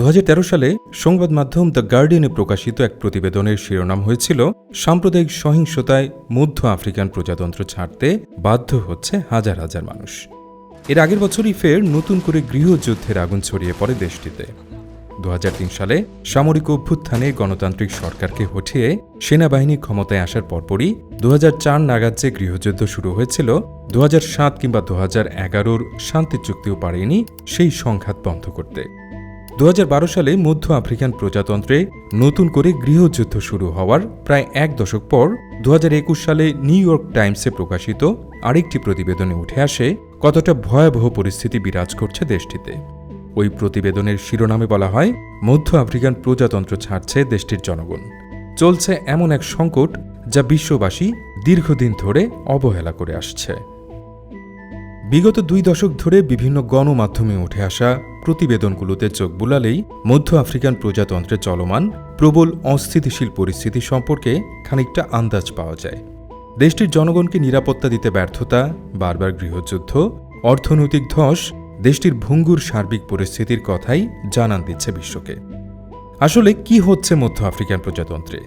দু হাজার তেরো সালে সংবাদ মাধ্যম দ্য গার্ডিয়ানে প্রকাশিত এক প্রতিবেদনের শিরোনাম হয়েছিল, সাম্প্রদায়িক সহিংসতায় মধ্য আফ্রিকান প্রজাতন্ত্র ছাড়তে বাধ্য হচ্ছে হাজার হাজার মানুষ। এর আগের বছরই ফের নতুন করে গৃহযুদ্ধের আগুন ছড়িয়ে পড়ে দেশটিতে। দু হাজার তিন সালে সামরিক অভ্যুত্থানে গণতান্ত্রিক সরকারকে হঠিয়ে সেনাবাহিনী ক্ষমতায় আসার পরপরই দু হাজার চার নাগাদ যে গৃহযুদ্ধ শুরু হয়েছিল, দুহাজার সাত কিংবা দু হাজার শান্তি চুক্তিও পারেনি সেই সংঘাত বন্ধ করতে। দু হাজার বারো সালে মধ্য আফ্রিকান প্রজাতন্ত্রে নতুন করে গৃহযুদ্ধ শুরু হওয়ার প্রায় এক দশক পর দু হাজার একুশ সালে নিউ ইয়র্ক টাইমসে প্রকাশিত আরেকটি প্রতিবেদনে উঠে আসে কতটা ভয়াবহ পরিস্থিতি বিরাজ করছে দেশটিতে। ওই প্রতিবেদনের শিরোনামে বলা হয়, মধ্য আফ্রিকান প্রজাতন্ত্র ছাড়ছে দেশটির জনগণ। চলছে এমন এক সংকট যা বিশ্ববাসী দীর্ঘদিন ধরে অবহেলা করে আসছে। বিগত দুই দশক ধরে বিভিন্ন গণমাধ্যমে উঠে আসা প্রতিবেদনগুলোতে চোখ বুলালেই মধ্য আফ্রিকান প্রজাতন্ত্রে চলমান প্রবল অস্থিতিশীল পরিস্থিতি সম্পর্কে খানিকটা আন্দাজ পাওয়া যায়। দেশটির জনগণকে নিরাপত্তা দিতে ব্যর্থতা, বারবার গৃহযুদ্ধ, অর্থনৈতিক ধস, দেশটির ভঙ্গুর সার্বিক পরিস্থিতির কথাই জানান দিচ্ছে বিশ্বকে। আসলে কি হচ্ছে মধ্য আফ্রিকান প্রজাতন্ত্রে?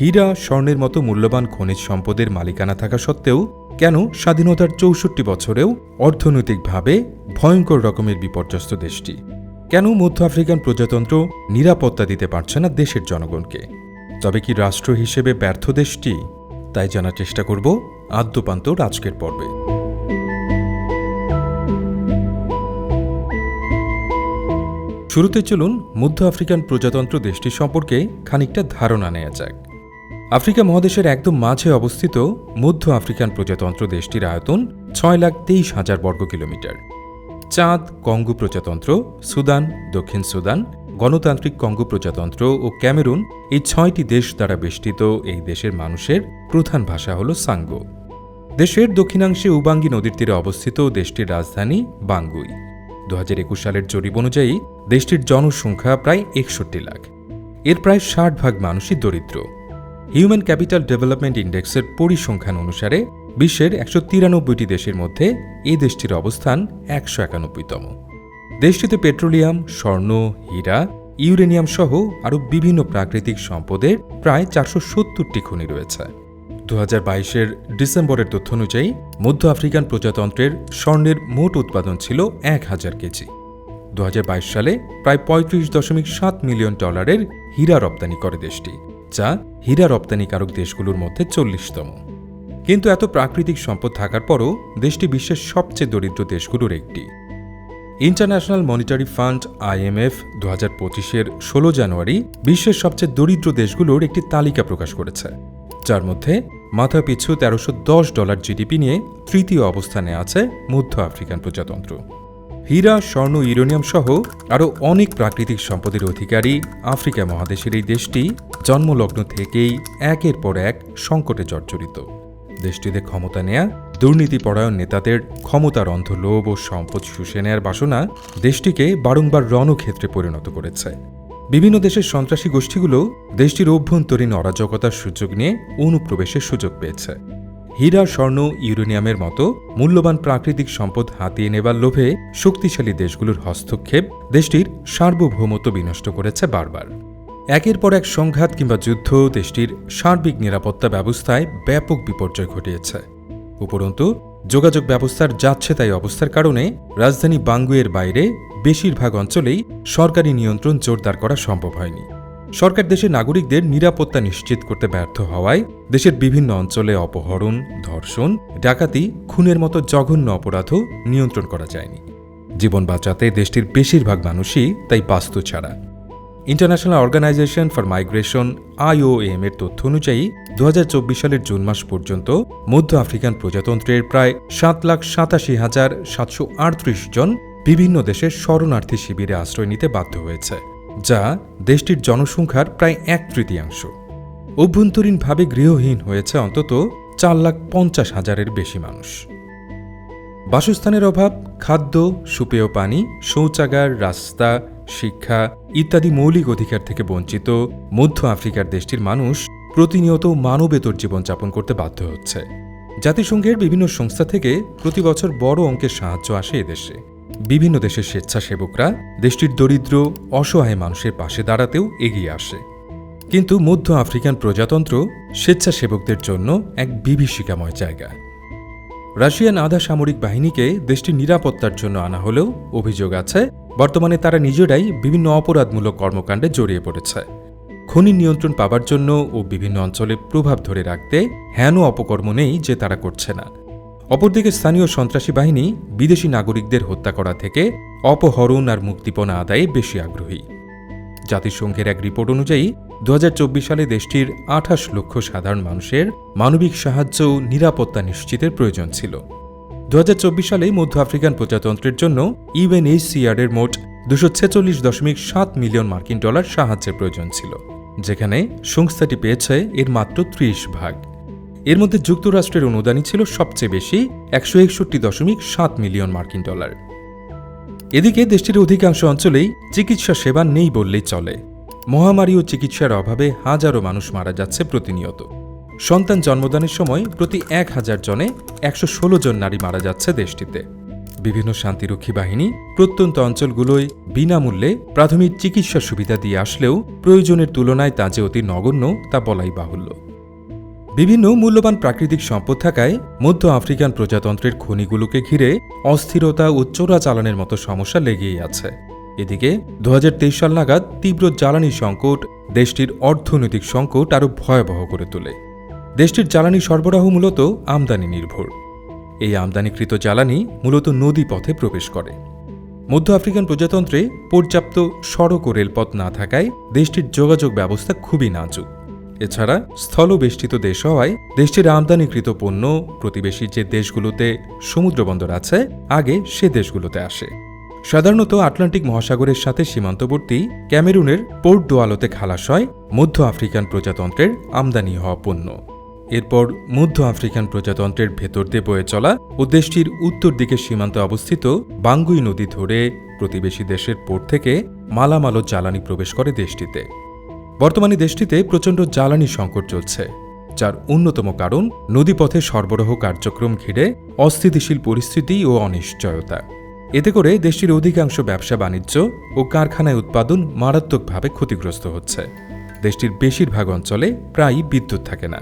হীরা, স্বর্ণের মতো মূল্যবান খনিজ সম্পদের মালিকানা থাকা সত্ত্বেও কেন স্বাধীনতার চৌষট্টি বছরেও অর্থনৈতিকভাবে ভয়ঙ্কর রকমের বিপর্যস্ত দেশটি? কেন মধ্য আফ্রিকান প্রজাতন্ত্র নিরাপত্তা দিতে পারছে না দেশের জনগণকে? তবে কি রাষ্ট্র হিসেবে ব্যর্থ দেশটি? তাই জানার চেষ্টা করব আদ্যপান্ত আজকের পর্বে। শুরুতে চলুন মধ্য আফ্রিকান প্রজাতন্ত্র দেশটি সম্পর্কে খানিকটা ধারণা নেওয়া যাক। আফ্রিকা মহাদেশের একদম মাঝে অবস্থিত মধ্য আফ্রিকান প্রজাতন্ত্র দেশটির আয়তন ছয় লাখ তেইশ হাজার বর্গ কিলোমিটার। চাঁদ, কঙ্গো প্রজাতন্ত্র, সুদান, দক্ষিণ সুদান, গণতান্ত্রিক কঙ্গো প্রজাতন্ত্র ও ক্যামেরুন এই ছয়টি দেশ দ্বারা বেষ্টিত এই দেশের মানুষের প্রধান ভাষা হল সাঙ্গো। দেশের দক্ষিণাংশে উবাঙ্গি নদীর তীরে অবস্থিত দেশটির রাজধানী বাঙ্গুই। দু হাজার একুশ সালের জরিপ অনুযায়ী দেশটির জনসংখ্যা প্রায় একষট্টি লাখ। এর প্রায় ষাট ভাগ মানুষই দরিদ্র। হিউম্যান ক্যাপিটাল ডেভেলপমেন্ট ইন্ডেক্সের পরিসংখ্যান অনুসারে বিশ্বের একশো তিরানব্বইটি দেশের মধ্যে এই দেশটির অবস্থান একশো একানব্বইতম। দেশটিতে পেট্রোলিয়াম, স্বর্ণ, হীরা, ইউরেনিয়াম সহ আরও বিভিন্ন প্রাকৃতিক সম্পদের প্রায় চারশো সত্তরটি খনি রয়েছে। দু হাজার বাইশের ডিসেম্বরের তথ্য অনুযায়ী মধ্য আফ্রিকান প্রজাতন্ত্রের স্বর্ণের মোট উৎপাদন ছিল এক হাজার কেজি। দু হাজার বাইশ সালে প্রায় পঁয়ত্রিশ দশমিক সাত মিলিয়ন ডলারের হীরা রপ্তানি করে দেশটি। যা হীরা রপ্তানিকারক দেশগুলোর মধ্যে চল্লিশতম। কিন্তু এত প্রাকৃতিক সম্পদ থাকার পরও দেশটি বিশ্বের সবচেয়ে দরিদ্র দেশগুলোর একটি। ইন্টারন্যাশনাল মনিটারি ফান্ড আইএমএফ দু হাজার পঁচিশের ষোলো জানুয়ারি বিশ্বের সবচেয়ে দরিদ্র দেশগুলোর একটি তালিকা প্রকাশ করেছে, যার মধ্যে মাথাপিছু তেরোশো দশ ডলার জিডিপি নিয়ে তৃতীয় অবস্থানে আছে মধ্য আফ্রিকান প্রজাতন্ত্র। হীরা, স্বর্ণ, ইউরেনিয়াম সহ আরও অনেক প্রাকৃতিক সম্পদের অধিকারী আফ্রিকা মহাদেশের এই দেশটি জন্মলগ্ন থেকেই একের পর এক সংকটে জর্জরিত। দেশটিতে ক্ষমতা নেয়া দুর্নীতিপরায়ণ নেতাদের ক্ষমতার অন্ধ লোভ ও সম্পদ শুষে নেয়ার বাসনা দেশটিকে বারংবার রণক্ষেত্রে পরিণত করেছে। বিভিন্ন দেশের সন্ত্রাসী গোষ্ঠীগুলো দেশটির অভ্যন্তরীণ অরাজকতার সুযোগ নিয়ে অনুপ্রবেশের সুযোগ পেয়েছে। হীরা স্বর্ণ ইউরেনিয়ামের মতো মূল্যবান প্রাকৃতিক সম্পদ হাতিয়ে নেবার লোভে শক্তিশালী দেশগুলোর হস্তক্ষেপ দেশটির সার্বভৌমত্ব বিনষ্ট করেছে বারবার। একের পর এক সংঘাত কিংবা যুদ্ধ দেশটির সার্বিক নিরাপত্তা ব্যবস্থায় ব্যাপক বিপর্যয় ঘটিয়েছে। উপরন্তু, যোগাযোগ ব্যবস্থার যাচ্ছে তাই অবস্থার কারণে রাজধানী বাঙ্গুয়ের বাইরে বেশিরভাগ অঞ্চলেই সরকারি নিয়ন্ত্রণ জোরদার করা সম্ভব হয়নি। সরকার দেশের নাগরিকদের নিরাপত্তা নিশ্চিত করতে ব্যর্থ হওয়ায় দেশের বিভিন্ন অঞ্চলে অপহরণ, ধর্ষণ, ডাকাতি, খুনের মতো জঘন্য অপরাধও নিয়ন্ত্রণ করা যায়নি। জীবন বাঁচাতে দেশটির বেশিরভাগ মানুষই তাই বাস্তু ছাড়া। International organization for migration IOM এর তথ্য অনুযায়ী দু হাজার চব্বিশ সালের জুন মাস পর্যন্ত মধ্য আফ্রিকান প্রজাতন্ত্রের প্রায় সাত লাখ সাতাশি হাজার সাতশো আটত্রিশ জন বিভিন্ন দেশের শরণার্থী শিবিরে আশ্রয় নিতে বাধ্য হয়েছে। যা দেশটির জনসংখ্যার প্রায় এক তৃতীয়াংশ। অভ্যন্তরীণভাবে গৃহহীন হয়েছে অন্তত চার লাখ পঞ্চাশ হাজারের বেশি মানুষ। বাসস্থানের অভাব, খাদ্য, সুপেয় পানি, শৌচাগার, রাস্তা, শিক্ষা ইত্যাদি মৌলিক অধিকার থেকে বঞ্চিত মধ্য আফ্রিকার দেশটির মানুষ প্রতিনিয়ত মানবেতর জীবনযাপন করতে বাধ্য হচ্ছে। জাতিসংঘের বিভিন্ন সংস্থা থেকে প্রতি বছর বড় অঙ্কের সাহায্য আসে এদেশে। বিভিন্ন দেশের স্বেচ্ছাসেবকরা দেশটির দরিদ্র, অসহায় মানুষের পাশে দাঁড়াতেও এগিয়ে আসে। কিন্তু মধ্য আফ্রিকান প্রজাতন্ত্র স্বেচ্ছাসেবকদের জন্য এক বিভীষিকাময় জায়গা। রাশিয়ান আধা সামরিক বাহিনীকে দেশটির নিরাপত্তার জন্য আনা হলেও অভিযোগ আছে, বর্তমানে তারা নিজেরাই বিভিন্ন অপরাধমূলক কর্মকাণ্ডে জড়িয়ে পড়েছে। খনি নিয়ন্ত্রণ পাবার জন্য ও বিভিন্ন অঞ্চলে প্রভাব ধরে রাখতে হেন অপকর্ম নেই যে তারা করছে না। অপরদিকে স্থানীয় সন্ত্রাসী বাহিনী বিদেশি নাগরিকদের হত্যা করা থেকে অপহরণ আর মুক্তিপণা আদায়ে বেশি আগ্রহী। জাতিসংঘের এক রিপোর্ট অনুযায়ী দু হাজার চব্বিশ সালে দেশটির আঠাশ লক্ষ সাধারণ মানুষের মানবিক সাহায্য ও নিরাপত্তা নিশ্চিতের প্রয়োজন ছিল। দুহাজার চব্বিশ সালে মধ্য আফ্রিকান প্রজাতন্ত্রের জন্য ইউএনএইচসিআর এর মোট দুশো ছেচল্লিশ দশমিক সাত মিলিয়ন মার্কিন ডলার সাহায্যের প্রয়োজন ছিল, যেখানে সংস্থাটি পেয়েছে এর মাত্র ত্রিশ ভাগ। এর মধ্যে যুক্তরাষ্ট্রের অনুদানই ছিল সবচেয়ে বেশি, একশো একষট্টি দশমিক সাত মিলিয়ন মার্কিন ডলার। এদিকে দেশটির অধিকাংশ অঞ্চলেই চিকিৎসা সেবা নেই বললেই চলে। মহামারী ও চিকিৎসার অভাবে হাজারো মানুষ মারা যাচ্ছে প্রতিনিয়ত। সন্তান জন্মদানের সময় প্রতি এক হাজার জনে একশো ষোলো জন নারী মারা যাচ্ছে দেশটিতে। বিভিন্ন শান্তিরক্ষী বাহিনী প্রত্যন্ত অঞ্চলগুলোয় বিনামূল্যে প্রাথমিক চিকিৎসা সুবিধা দিয়ে আসলেও প্রয়োজনের তুলনায় তা যে অতি নগণ্য তা বলাই বাহুল্য। বিভিন্ন মূল্যবান প্রাকৃতিক সম্পদ থাকায় মধ্য আফ্রিকান প্রজাতন্ত্রের খনিগুলোকে ঘিরে অস্থিরতা ও চোরাচালানের মতো সমস্যা লেগেই আছে। এদিকে দু হাজার তেইশ সাল নাগাদ তীব্র জ্বালানি সংকট দেশটির অর্থনৈতিক সংকট আরও ভয়াবহ করে তোলে। দেশটির জ্বালানি সরবরাহ মূলত আমদানি নির্ভর। এই আমদানিকৃত জ্বালানি মূলত নদী পথে প্রবেশ করে। মধ্য আফ্রিকান প্রজাতন্ত্রে পর্যাপ্ত সড়ক ও রেলপথ না থাকায় দেশটির যোগাযোগ ব্যবস্থা খুবই নাজুক। এছাড়া স্থলবেষ্টিত দেশ হওয়ায় দেশটির আমদানিকৃত পণ্য প্রতিবেশী যে দেশগুলোতে সমুদ্রবন্দর আছে, আগে সে দেশগুলোতে আসে। সাধারণত আটলান্টিক মহাসাগরের সাথে সীমান্তবর্তী ক্যামেরুনের পোর্ট দোয়ালোতে খালাস হয় মধ্য আফ্রিকান প্রজাতন্ত্রের আমদানি হওয়া পণ্য। এরপর মধ্য আফ্রিকান প্রজাতন্ত্রের ভেতর দিয়ে বয়ে চলা ও দেশটির উত্তর দিকে সীমান্তে অবস্থিত বাঙ্গুই নদী ধরে প্রতিবেশী দেশের পোর্ট থেকে মালামালো জ্বালানি প্রবেশ করে দেশটিতে। বর্তমানে দেশটিতে প্রচণ্ড জ্বালানি সংকট চলছে, যার অন্যতম কারণ নদীপথে সরবরাহ কার্যক্রম ঘিরে অস্থিতিশীল পরিস্থিতি ও অনিশ্চয়তা। এতে করে দেশটির অধিকাংশ ব্যবসা বাণিজ্য ও কারখানায় উৎপাদন মারাত্মকভাবে ক্ষতিগ্রস্ত হচ্ছে। দেশটির বেশিরভাগ অঞ্চলে প্রায়ই বিদ্যুৎ থাকে না।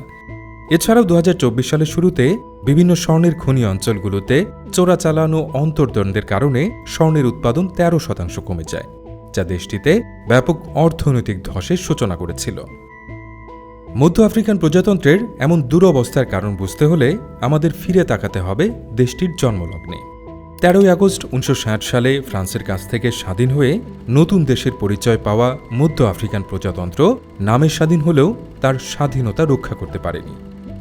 এছাড়াও দু হাজার চব্বিশ সালের শুরুতে বিভিন্ন স্বর্ণের খনি অঞ্চলগুলোতে চোরাচালান ও অন্তর্দ্বন্দ্বের কারণে স্বর্ণের উৎপাদন তেরো শতাংশ কমে যায়। যা দেশটিতে ব্যাপক অর্থনৈতিক ধসের সূচনা করেছিল। মধ্য আফ্রিকান প্রজাতন্ত্রের এমন দুরবস্থার কারণ বুঝতে হলে আমাদের ফিরে তাকাতে হবে দেশটির জন্মলগ্নে। তেরোই আগস্ট উনিশশো ষাট সালে ফ্রান্সের কাছ থেকে স্বাধীন হয়ে নতুন দেশের পরিচয় পাওয়া মধ্য আফ্রিকান প্রজাতন্ত্র নামে স্বাধীন হলেও তার স্বাধীনতা রক্ষা করতে পারেনি।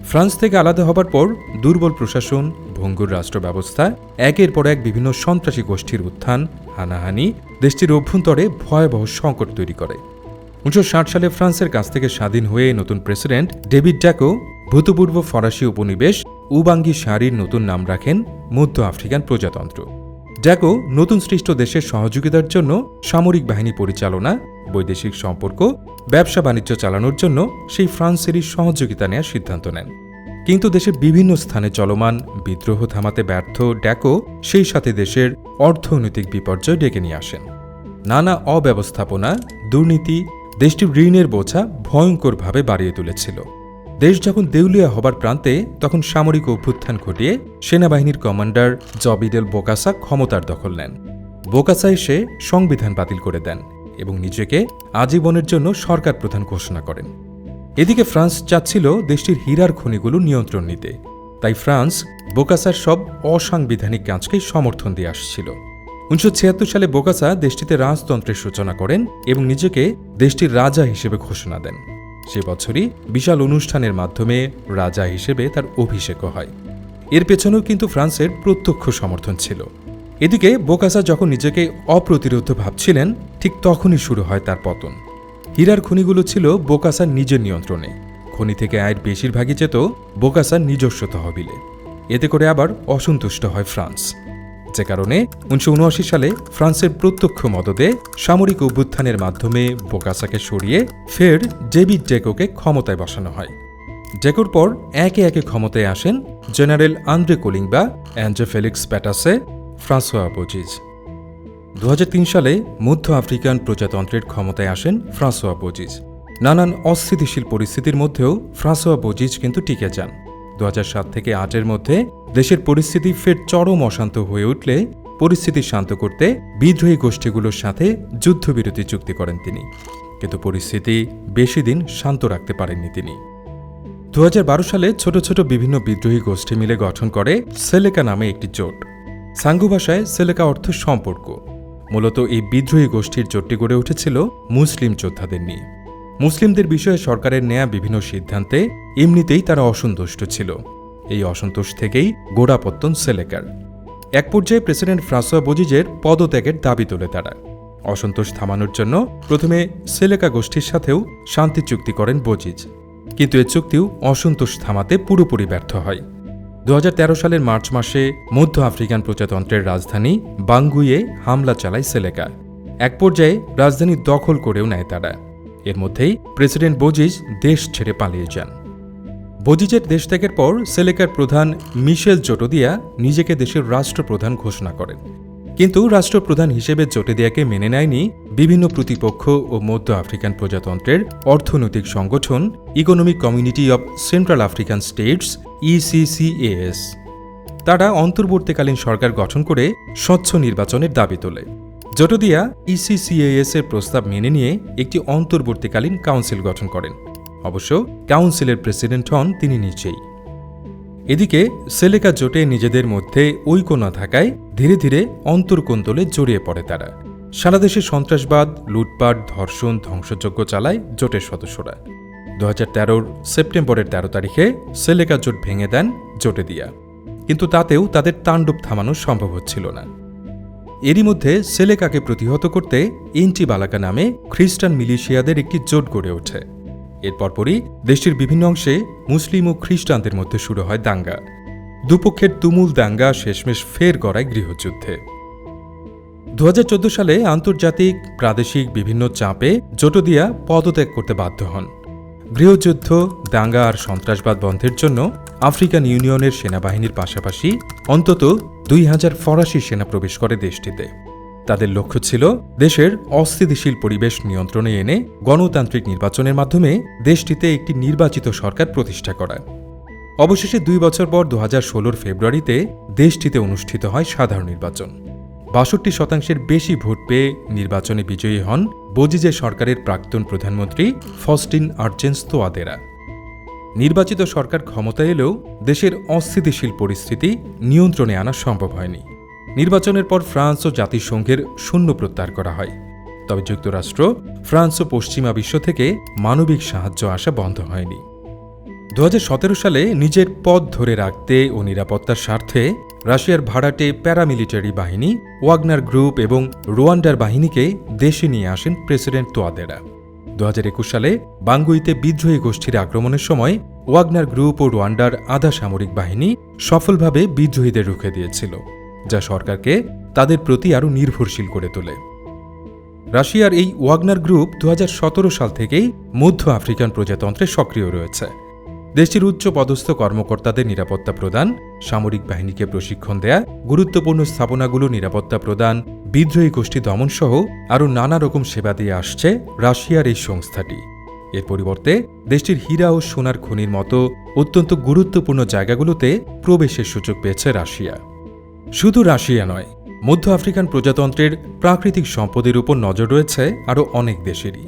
ফ্রান্স থেকে আলাদা হবার পর দুর্বল প্রশাসন, ভঙ্গুর রাষ্ট্র ব্যবস্থা, একের পর এক বিভিন্ন সন্ত্রাসী গোষ্ঠীর উত্থান, হানাহানি দেশটির অভ্যন্তরে ভয়াবহ সংকট তৈরি করে। উনিশশো ষাট সালে ফ্রান্সের কাছ থেকে স্বাধীন হয়ে নতুন প্রেসিডেন্ট ডেভিড ড্যাকো ভূতপূর্ব ফরাসি উপনিবেশ উবাঙ্গি সারির নতুন নাম রাখেন মধ্য আফ্রিকান প্রজাতন্ত্র। ড্যাকো নতুন সৃষ্ট দেশের সহযোগিতার জন্য সামরিক বাহিনী পরিচালনা, বৈদেশিক সম্পর্ক, ব্যবসা বাণিজ্য চালানোর জন্য সেই ফ্রান্সেরই সহযোগিতা নেওয়ার সিদ্ধান্ত নেন। কিন্তু দেশের বিভিন্ন স্থানে চলমান বিদ্রোহ থামাতে ব্যর্থ ড্যাকো সেই সাথে দেশের অর্থনৈতিক বিপর্যয় ডেকে নিয়ে আসেন। নানা অব্যবস্থাপনা, দুর্নীতি, দেশটির ঋণের বোঝা ভয়ঙ্করভাবে বাড়িয়ে তুলেছিল। দেশ যখন দেউলিয়া হবার প্রান্তে, তখন সামরিক অভ্যুত্থান ঘটিয়ে সেনাবাহিনীর কমান্ডার জবিডেল বোকাসা ক্ষমতার দখল নেন। বোকাসা এসে সংবিধান বাতিল করে দেন এবং নিজেকে আজীবনের জন্য সরকার প্রধান ঘোষণা করেন। এদিকে ফ্রান্স চাচ্ছিল দেশটির হীরার খনিগুলো নিয়ন্ত্রণ নিতে। তাই ফ্রান্স বোকাসার সব অসাংবিধানিক কাজকেই সমর্থন দিয়ে আসছিল। উনিশশো ছিয়াত্তর সালে বোকাসা দেশটিতে রাজতন্ত্রের সূচনা করেন এবং নিজেকে দেশটির রাজা হিসেবে ঘোষণা দেন। সে বছরই বিশাল অনুষ্ঠানের মাধ্যমে রাজা হিসেবে তার অভিষেকও হয়। এর পেছনেও কিন্তু ফ্রান্সের প্রত্যক্ষ সমর্থন ছিল। এদিকে বোকাসা যখন নিজেকে অপ্রতিরোধ ভাবছিলেন, ঠিক তখনই শুরু হয় তার পতন। হীরার খনিগুলো ছিল বোকাসার নিজের নিয়ন্ত্রণে। খনি থেকে আয়ের বেশিরভাগই যেত বোকাসার নিজস্ব তহবিলে। এতে করে আবার অসন্তুষ্ট হয় ফ্রান্স। যে কারণে উনিশশো উনআশি সালে ফ্রান্সের প্রত্যক্ষ মদদে সামরিক অভ্যুত্থানের মাধ্যমে বোকাসাকে সরিয়ে ফের ডেভিড ডেকোকে ক্ষমতায় বসানো হয়। ডেকোর পর একে একে ক্ষমতায় আসেন general Andre Kolingba, Andre Felix Patasse, Francois Bozize. দু হাজার তিন সালে মধ্য আফ্রিকান প্রজাতন্ত্রের ক্ষমতায় আসেন ফ্রাঁসোয়া বোজিজ। নানান অস্থিতিশীল পরিস্থিতির মধ্যেও ফ্রাঁসোয়া বোজিজ কিন্তু টিকে যান। দু থেকে আটের মধ্যে দেশের পরিস্থিতি ফের চরম অশান্ত হয়ে উঠলে পরিস্থিতি শান্ত করতে বিদ্রোহী গোষ্ঠীগুলোর সাথে যুদ্ধবিরতি চুক্তি করেন তিনি। কিন্তু পরিস্থিতি বেশি দিন শান্ত রাখতে পারেননি তিনি। দু হাজার বারো সালে ছোট ছোট বিভিন্ন বিদ্রোহী গোষ্ঠী মিলে গঠন করে সেলেকা নামে একটি জোট। সাঙ্গু ভাষায় সেলেকা অর্থ সম্পর্ক। মূলত এই বিদ্রোহী গোষ্ঠীর জোটটি গড়ে উঠেছিল মুসলিম যোদ্ধাদের নিয়ে। মুসলিমদের বিষয়ে সরকারের নেয়া বিভিন্ন সিদ্ধান্তে এমনিতেই তারা অসন্তুষ্ট ছিল। এই অসন্তোষ থেকেই গোড়াপত্তন সেলেকার। এক পর্যায়ে প্রেসিডেন্ট ফ্রাঁসোয়া বোজিজের পদত্যাগের দাবি তোলে তারা। অসন্তোষ থামানোর জন্য প্রথমে সেলেকা গোষ্ঠীর সাথেও শান্তি চুক্তি করেন বোজিজ। কিন্তু এ চুক্তিও অসন্তোষ থামাতে পুরোপুরি ব্যর্থ হয়। দু হাজার তেরো সালের মার্চ মাসে মধ্য আফ্রিকান প্রজাতন্ত্রের রাজধানী বাঙ্গুইয়ে হামলা চালায় সেলেকা। এক পর্যায়ে রাজধানী দখল করেও নেয় তারা। এর মধ্যেই প্রেসিডেন্ট বোজিজ দেশ ছেড়ে পালিয়ে যান। বোজিজের দেশ ত্যাগের পর সেলেকার প্রধান মিশেল জোটোদিয়া নিজেকে দেশের রাষ্ট্রপ্রধান ঘোষণা করেন। কিন্তু রাষ্ট্রপ্রধান হিসেবে জোটেদিয়াকে মেনে নেয়নি বিভিন্ন প্রতিপক্ষ ও মধ্য আফ্রিকান প্রজাতন্ত্রের অর্থনৈতিক সংগঠন economic community of Central African States ECCAS তারা অন্তর্বর্তীকালীন সরকার গঠন করে স্বচ্ছ নির্বাচনের দাবি তোলে। জটোদিয়া ইসিসিএএস এর প্রস্তাব মেনে নিয়ে একটি অন্তর্বর্তীকালীন কাউন্সিল গঠন করেন। অবশ্য কাউন্সিলের প্রেসিডেন্ট হন তিনি নিজেই। এদিকে সেলেকা জোটে নিজেদের মধ্যে ঐক্য না থাকায় ধীরে ধীরে অন্তর্কোন্দলে জড়িয়ে পড়ে তারা। সারা দেশে সন্ত্রাসবাদ, লুটপাট, ধর্ষণ, ধ্বংসযজ্ঞ চালায় জোটের সদস্যরা। দু হাজার সেপ্টেম্বরের তেরো তারিখে সেলেকা জোট ভেঙে দেন জোটে দিয়া কিন্তু তাতেও তাদের তাণ্ডব থামানো সম্ভব হচ্ছিল না। এরই মধ্যে সেলেকাকে প্রতিহত করতে ইন্টি বালাকা নামে খ্রিস্টান মিলিশিয়াদের একটি জোট গড়ে ওঠে। এর পরপরই দেশটির বিভিন্ন অংশে মুসলিম ও খ্রিস্টানদের মধ্যে শুরু হয় দাঙ্গা। দুপক্ষের তুমুল দাঙ্গা শেষমেশ ফের গড়ায় গৃহযুদ্ধে। দু হাজার চোদ্দ সালে আন্তর্জাতিক প্রাদেশিক বিভিন্ন চাপে জোটোদিয়া পদত্যাগ করতে বাধ্য হন। গৃহযুদ্ধ, দাঙ্গা আর সন্ত্রাসবাদ বন্ধের জন্য আফ্রিকান ইউনিয়নের সেনাবাহিনীর পাশাপাশি অন্তত দুই হাজার ফরাসি সেনা প্রবেশ করে দেশটিতে। তাদের লক্ষ্য ছিল দেশের অস্থিতিশীল পরিবেশ নিয়ন্ত্রণে এনে গণতান্ত্রিক নির্বাচনের মাধ্যমে দেশটিতে একটি নির্বাচিত সরকার প্রতিষ্ঠা করা অবশেষে দুই বছর পর দু হাজার ফেব্রুয়ারিতে দেশটিতে অনুষ্ঠিত হয় সাধারণ নির্বাচন। বাষট্টি শতাংশের বেশি ভোট পেয়ে নির্বাচনে বিজয়ী হন বোজিজে সরকারের প্রাক্তন প্রধানমন্ত্রী ফস্টিন আর্জেন্স তোয়াদেরা নির্বাচিত সরকার ক্ষমতা এলেও দেশের অস্থিতিশীল পরিস্থিতি নিয়ন্ত্রণে আনা সম্ভব হয়নি। নির্বাচনের পর ফ্রান্স ও জাতিসংঘের শূন্য প্রত্যাহার করা হয়। তবে যুক্তরাষ্ট্র, ফ্রান্স ও পশ্চিমা বিশ্ব থেকে মানবিক সাহায্য আসা বন্ধ হয়নি। দু হাজার সতেরো সালে নিজের পদ ধরে রাখতে ও নিরাপত্তার স্বার্থে রাশিয়ার ভাড়াটে প্যারামিলিটারি বাহিনী, ওয়াগনার গ্রুপ এবং রোয়ান্ডার বাহিনীকে দেশে নিয়ে আসেন প্রেসিডেন্ট তোয়াদেরা। দু সালে বাঙ্গুইতে বিদ্রোহী গোষ্ঠীর আক্রমণের সময় ওয়াগনার গ্রুপ ও রোয়ান্ডার আধা সামরিক বাহিনী সফলভাবে বিদ্রোহীদের রুখে দিয়েছিল, যা সরকারকে তাদের প্রতি আরও নির্ভরশীল করে তোলে। রাশিয়ার এই ওয়াগনার গ্রুপ দু হাজার সতেরো সাল থেকেই মধ্য আফ্রিকান প্রজাতন্ত্রে সক্রিয় রয়েছে। দেশটির উচ্চ পদস্থ কর্মকর্তাদের নিরাপত্তা প্রদান সামরিক বাহিনীকে প্রশিক্ষণ দেয়া, গুরুত্বপূর্ণ স্থাপনাগুলো নিরাপত্তা প্রদান, বিদ্রোহী গোষ্ঠী দমনসহ আরও নানা রকম সেবা দিয়ে আসছে রাশিয়ার এই সংস্থাটি। এর পরিবর্তে, দেশটির হীরা ও সোনার খনির মতো অত্যন্ত গুরুত্বপূর্ণ জায়গাগুলোতে প্রবেশের সুযোগ পেয়েছে রাশিয়া। শুধু রাশিয়া নয়, মধ্য আফ্রিকান প্রজাতন্ত্রের প্রাকৃতিক সম্পদের উপর নজর রয়েছে আরও অনেক দেশেরই।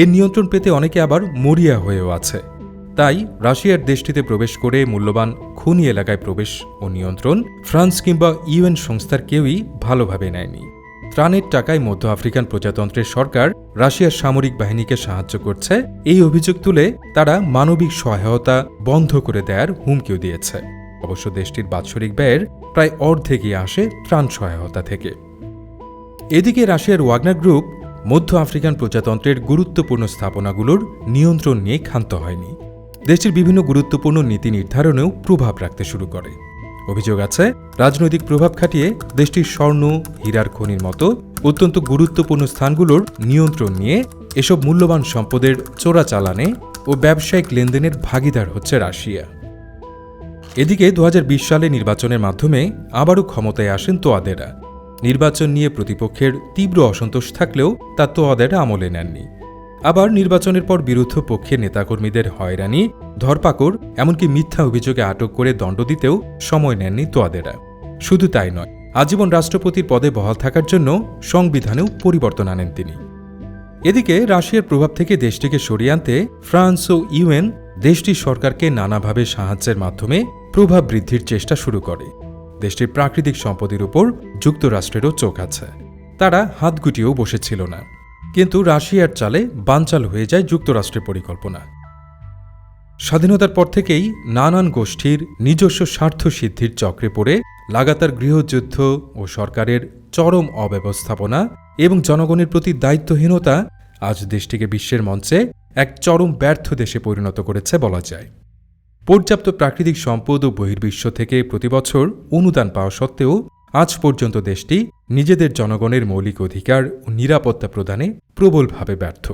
এর নিয়ন্ত্রণ পেতে অনেকে আবার মরিয়া হয়েও আছে। তাই রাশিয়ার দেশটিতে প্রবেশ করে মূল্যবান খনি এলাকায় প্রবেশ ও নিয়ন্ত্রণ ফ্রান্স কিংবা ইউএন সংস্থার কেউই ভালোভাবে নেয়নি। ত্রাণের টাকায় মধ্য আফ্রিকান প্রজাতন্ত্রের সরকার রাশিয়ার সামরিক বাহিনীকে সাহায্য করছে। এই অভিযোগ তুলে তারা মানবিক সহায়তা বন্ধ করে দেওয়ার হুমকিও দিয়েছে। অবশ্য দেশটির বাৎসরিক ব্যয়ের প্রায় অর্ধেকই আসে ত্রাণ সহায়তা থেকে। এদিকে রাশিয়ার ওয়াগনার গ্রুপ মধ্য আফ্রিকান প্রজাতন্ত্রের গুরুত্বপূর্ণ স্থাপনাগুলোর নিয়ন্ত্রণ নিয়ে ক্ষান্ত হয়নি। দেশটির বিভিন্ন গুরুত্বপূর্ণ নীতি নির্ধারণেও প্রভাব রাখতে শুরু করে। অভিযোগ আছে, রাজনৈতিক প্রভাব খাটিয়ে দেশটির স্বর্ণ, হীরার খনির মতো অত্যন্ত গুরুত্বপূর্ণ স্থানগুলোর নিয়ন্ত্রণ নিয়ে এসব মূল্যবান সম্পদের চোরাচালানে ও ব্যবসায়িক লেনদেনের ভাগিদার হচ্ছে রাশিয়া। এদিকে দু হাজার বিশ সালে নির্বাচনের মাধ্যমে আবারও ক্ষমতায় আসেন তোয়াদেরা। নির্বাচন নিয়ে প্রতিপক্ষের তীব্র অসন্তোষ থাকলেও তা তোয়াদেরা আমলে নেননি। আবার নির্বাচনের পর বিরুদ্ধ পক্ষের নেতাকর্মীদের হয়রানি, ধরপাকড়, এমনকি মিথ্যা অভিযোগে আটক করে দণ্ড দিতেও সময় নেননি তোয়াদেরা। শুধু তাই নয়, আজীবন রাষ্ট্রপতির পদে বহাল থাকার জন্য সংবিধানেও পরিবর্তন আনেন তিনি। এদিকে রাশিয়ার প্রভাব থেকে দেশটিকে সরিয়ে আনতে ফ্রান্স ও ইউএন দেশটির সরকারকে নানাভাবে সাহায্যের মাধ্যমে প্রভাব বৃদ্ধির চেষ্টা শুরু করে। দেশটির প্রাকৃতিক সম্পদের উপর যুক্তরাষ্ট্রেরও চোখ আছে। তারা হাত গুটিয়েও বসেছিল না। কিন্তু রাশিয়ার চালে বানচাল হয়ে যায় যুক্তরাষ্ট্রের পরিকল্পনা। স্বাধীনতার পর থেকেই নানান গোষ্ঠীর নিজস্ব স্বার্থ সিদ্ধির চক্রে পড়ে লাগাতার গৃহযুদ্ধ ও সরকারের চরম অব্যবস্থাপনা এবং জনগণের প্রতি দায়িত্বহীনতা আজ দেশটিকে বিশ্বের মঞ্চে এক চরম ব্যর্থ দেশে পরিণত করেছে বলা যায়। পর্যাপ্ত প্রাকৃতিক সম্পদ ও বহির্বিশ্ব থেকে প্রতিবছর অনুদান পাওয়া সত্ত্বেও আজ পর্যন্ত দেশটি নিজেদের জনগণের মৌলিক অধিকার ও নিরাপত্তা প্রদানে প্রবলভাবে ব্যর্থ।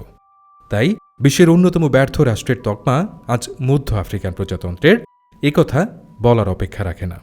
তাই বিশ্বের অন্যতম ব্যর্থ রাষ্ট্রের তকমা আজ মধ্য আফ্রিকান প্রজাতন্ত্রের একথা বলার অপেক্ষা রাখে না।